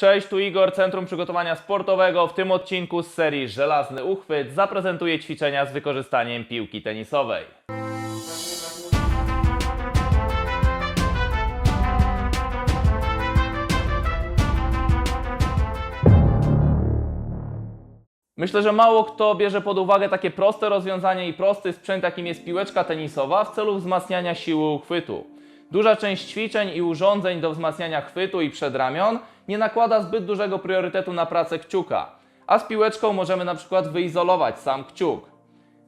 Cześć, tu Igor, Centrum Przygotowania Sportowego. W tym odcinku z serii Żelazny Uchwyt zaprezentuję ćwiczenia z wykorzystaniem piłki tenisowej. Myślę, że mało kto bierze pod uwagę takie proste rozwiązanie i prosty sprzęt, jakim jest piłeczka tenisowa w celu wzmacniania siły uchwytu. Duża część ćwiczeń i urządzeń do wzmacniania chwytu i przedramion nie nakłada zbyt dużego priorytetu na pracę kciuka, a z piłeczką możemy na przykład wyizolować sam kciuk,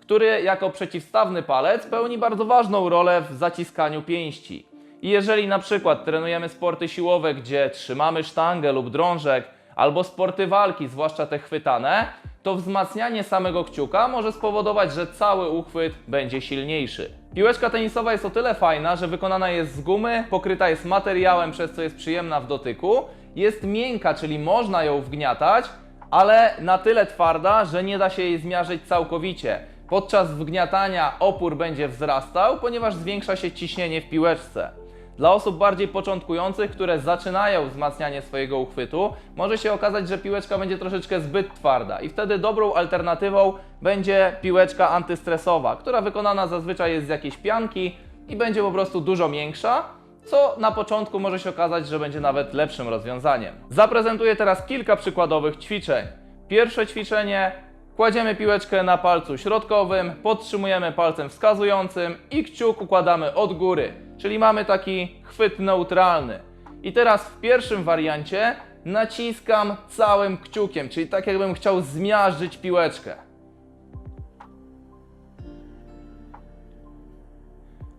który jako przeciwstawny palec pełni bardzo ważną rolę w zaciskaniu pięści. I jeżeli na przykład trenujemy sporty siłowe, gdzie trzymamy sztangę lub drążek, albo sporty walki, zwłaszcza te chwytane, to wzmacnianie samego kciuka może spowodować, że cały uchwyt będzie silniejszy. Piłeczka tenisowa jest o tyle fajna, że wykonana jest z gumy, pokryta jest materiałem, przez co jest przyjemna w dotyku, jest miękka, czyli można ją wgniatać, ale na tyle twarda, że nie da się jej zmiażyć całkowicie. Podczas wgniatania opór będzie wzrastał, ponieważ zwiększa się ciśnienie w piłeczce. Dla osób bardziej początkujących, które zaczynają wzmacnianie swojego uchwytu, może się okazać, że piłeczka będzie troszeczkę zbyt twarda i wtedy dobrą alternatywą będzie piłeczka antystresowa, która wykonana zazwyczaj jest z jakiejś pianki i będzie po prostu dużo miększa, co na początku może się okazać, że będzie nawet lepszym rozwiązaniem. Zaprezentuję teraz kilka przykładowych ćwiczeń. Pierwsze ćwiczenie Kładziemy piłeczkę na palcu środkowym, podtrzymujemy palcem wskazującym i kciuk układamy od góry, czyli mamy taki chwyt neutralny. I teraz w pierwszym wariancie naciskam całym kciukiem, czyli tak jakbym chciał zmiażdżyć piłeczkę.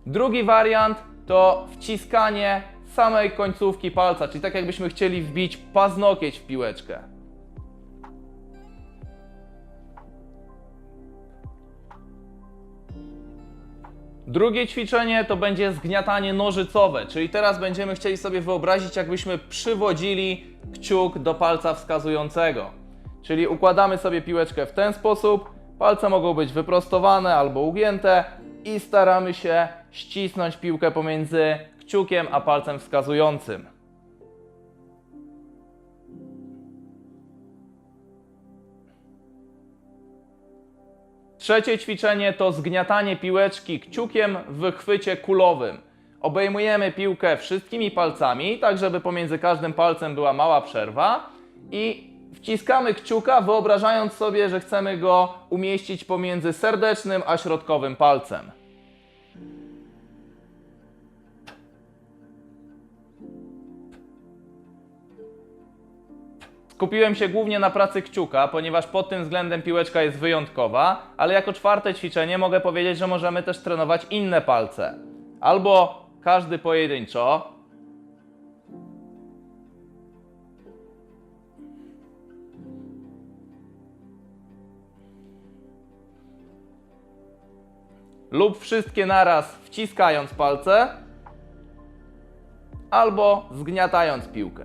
Drugi wariant to wciskanie samej końcówki palca, czyli tak jakbyśmy chcieli wbić paznokieć w piłeczkę. Drugie ćwiczenie to będzie zgniatanie nożycowe, czyli teraz będziemy chcieli sobie wyobrazić, jakbyśmy przywodzili kciuk do palca wskazującego. Czyli układamy sobie piłeczkę w ten sposób, palce mogą być wyprostowane albo ugięte i staramy się ścisnąć piłkę pomiędzy kciukiem a palcem wskazującym. Trzecie ćwiczenie to zgniatanie piłeczki kciukiem w chwycie kulowym. Obejmujemy piłkę wszystkimi palcami, tak żeby pomiędzy każdym palcem była mała przerwa i wciskamy kciuka, wyobrażając sobie, że chcemy go umieścić pomiędzy serdecznym a środkowym palcem. Skupiłem się głównie na pracy kciuka, ponieważ pod tym względem piłeczka jest wyjątkowa, ale jako czwarte ćwiczenie mogę powiedzieć, że możemy też trenować inne palce. Albo każdy pojedynczo, lub wszystkie naraz wciskając palce, albo zgniatając piłkę.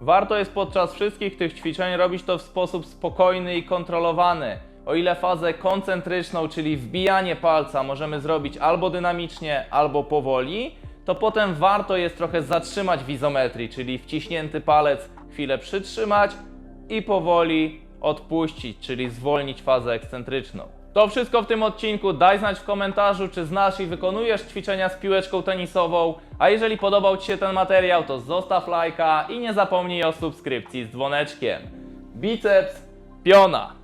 Warto jest podczas wszystkich tych ćwiczeń robić to w sposób spokojny i kontrolowany. O ile fazę koncentryczną, czyli wbijanie palca, możemy zrobić albo dynamicznie, albo powoli, to potem warto jest trochę zatrzymać w izometrii, czyli wciśnięty palec chwilę przytrzymać i powoli odpuścić, czyli zwolnić fazę ekscentryczną. To wszystko w tym odcinku. Daj znać w komentarzu, czy znasz i wykonujesz ćwiczenia z piłeczką tenisową. A jeżeli podobał Ci się ten materiał, to zostaw lajka i nie zapomnij o subskrypcji z dzwoneczkiem. Biceps, piona!